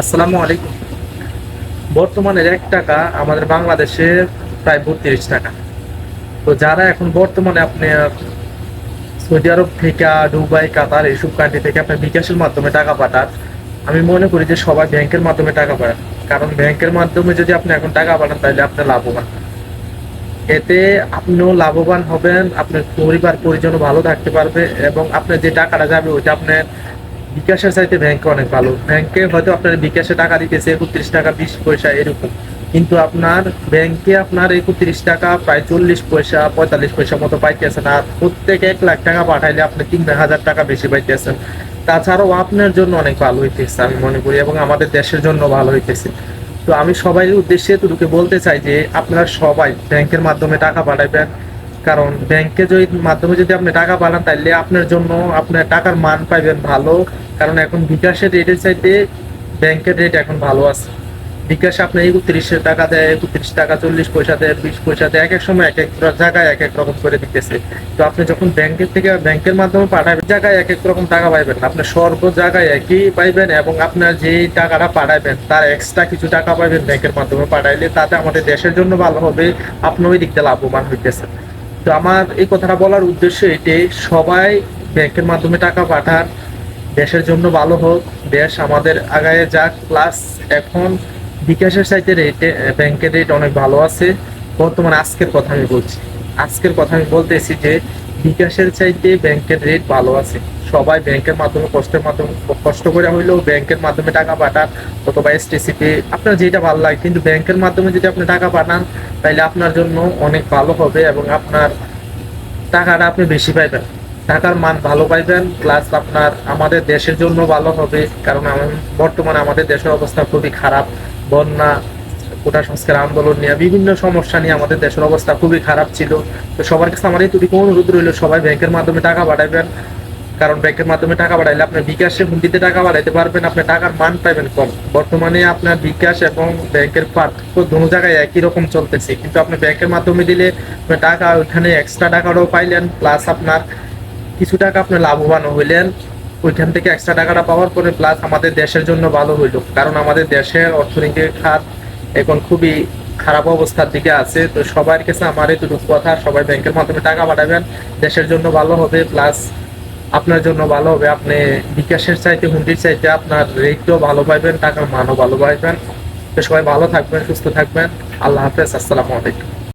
আসসালামু আলাইকুম। বর্তমানের এক টাকা আমাদের বাংলাদেশে প্রায় বত্রিশ টাকা। তো যারা এখন বর্তমানে আপনি সৌদি আরব থেকে, দুবাই, কাতার এইসব কান্ট্রি থেকে আপনার বিকাশের মাধ্যমে টাকা পাঠান, আমি মনে করি যে সবাই ব্যাংকের মাধ্যমে টাকা পাঠান। কারণ ব্যাংকের মাধ্যমে যদি আপনি এখন টাকা পাঠান, তাহলে আপনি লাভবান। এতে আপনিও লাভবান হবেন, আপনার পরিবার পরিজনও ভালো থাকতে পারবে এবং আপনার যে টাকাটা যাবে, ওইটা আপনার বিকাশের চাইতে ব্যাংকে অনেক ভালো। ব্যাংকে হয়তো আপনার বিকাশে টাকা দিতেছে, একত্রিশ টাকা, বিশ পয়সা, এরকম। কিন্তু আপনার ব্যাংকে আপনার একত্রিশ টাকা, প্রায় চল্লিশ পয়সা, পঁয়তাল্লিশ পয়সা মতো পাইতেছেন। আর প্রত্যেক এক লাখ টাকা পাঠাইলে আপনি তিন হাজার টাকা বেশি পাইতেছেন। তাছাড়াও আপনার জন্য অনেক ভালো হইতেছে, আমি মনে করি, এবং আমাদের দেশের জন্য ভালো হইতেছে। তো আমি সবাই উদ্দেশ্যে এতটুকু বলতে চাই যে, আপনারা সবাই ব্যাংকের মাধ্যমে টাকা পাঠাবেন কারণ ব্যাংকে যদি মাধ্যমে যদি আপনি টাকা পাঠান তাহলে আপনার জন্য আপনার টাকার মান পাইবেন ভালো। কারণ এখন বিকাশের রেটের চাইতে ব্যাংকের রেট এখন ভালো আছে। বিকাশে আপনার একত্রিশ টাকা দেয় একত্রিশ টাকা, চল্লিশ পয়সা দেয়, বিশ পয়সা দেয়, এক এক সময় এক এক জায়গায় এক এক রকম করে দিতেছে। তো আপনি যখন ব্যাংকের থেকে ব্যাংকের মাধ্যমে পাঠাবেন জায়গায় এক এক রকম টাকা পাইবেন আপনার সর্ব জায়গায় একই পাইবেন এবং আপনার যে টাকাটা পাঠাবেন, তার এক্সট্রা কিছু টাকা পাইবেন ব্যাংকের মাধ্যমে পাঠাইলে, তাতে আমাদের দেশের জন্য ভালো হবে, আপনি ওই দিকটা লাভবান হইতেছেন। তো আমার এই কথাটা বলার উদ্দেশ্য এটাই, সবাই ব্যাংকের মাধ্যমে টাকা পাঠান দেশের জন্য ভালো হোক, দেশ আমাদের আগায় যাক প্লাস এখন বিকাশের সাইতে রেটে ব্যাংকের রেট অনেক ভালো আছে। বর্তমানে আজকের কথা আমি বলছি। আজকের কথা আমি বলতেছি যে বিকাশের চাইতে ব্যাংকের রেট ভালো আছে। সবাই ব্যাংকের মাধ্যমে কষ্টের মাধ্যমে, কষ্ট করে হইলেও ব্যাংকের মাধ্যমে টাকা পাঠান অথবা এসটিসি আপনার যেটা ভালো লাগে। কিন্তু ব্যাংকের মাধ্যমে যদি আপনি টাকা পাঠান তাহলে আপনার জন্য অনেক ভালো হবে এবং আপনার টাকাটা আপনি বেশি পাইবেন। টাকার মান ভালো পাইবেন প্লাস আপনার আমাদের দেশের জন্য ভালো হবে, কারণ বর্তমানে আমাদের দেশের অবস্থা খুবই খারাপ। বন্যা, কোটা সংস্কার আন্দোলন নিয়ে বিভিন্ন সমস্যা নিয়ে আমাদের দেশের অবস্থা খুবই খারাপ ছিল। তো সবার কাছে আমার এইটুকু অনুরোধ রইল, সবাই ব্যাংকের মাধ্যমে টাকা পাঠাবেন। কারণ ব্যাংকের মাধ্যমে টাকা পাঠাইলে আপনি বিকাশে হুন্ডিতে টাকা পাঠাইতে পারবেন, আপনি টাকার মান পাইবেন কম। বর্তমানে আপনার বিকাশ এবং ব্যাংকের পার্থক্য দোনো জায়গায় একই রকম চলতেছে। কিন্তু আপনি ব্যাংকের মাধ্যমে দিলে টাকা ওইখানে এক্সট্রা টাকাটাও পাইলেন প্লাস আপনার কিছু টাকা আপনি লাভবান হইলেন, ওইখান থেকে এক্সট্রা টাকাটা পাওয়ার পরে প্লাস আমাদের দেশের জন্য ভালো হইল। কারণ আমাদের দেশের অর্থনৈতিক খাত এখন খুবই খারাপ অবস্থার দিকে আছে। তো সবার কাছে আমার এতটুকু কথা, সবাই ব্যাংকের মাধ্যমে টাকা পাঠাবেন, দেশের জন্য ভালো হবে প্লাস আপনার জন্য ভালো হবে। আপনি বিকাশের চাইতে, হুন্ডির চাইতে আপনার রেটও ভালো পাইবেন, টাকার মানও ভালো পাইবেন। তো সবাই ভালো থাকবেন, সুস্থ থাকবেন। আল্লাহ হাফেজ, আসসালামু আলাইকুম।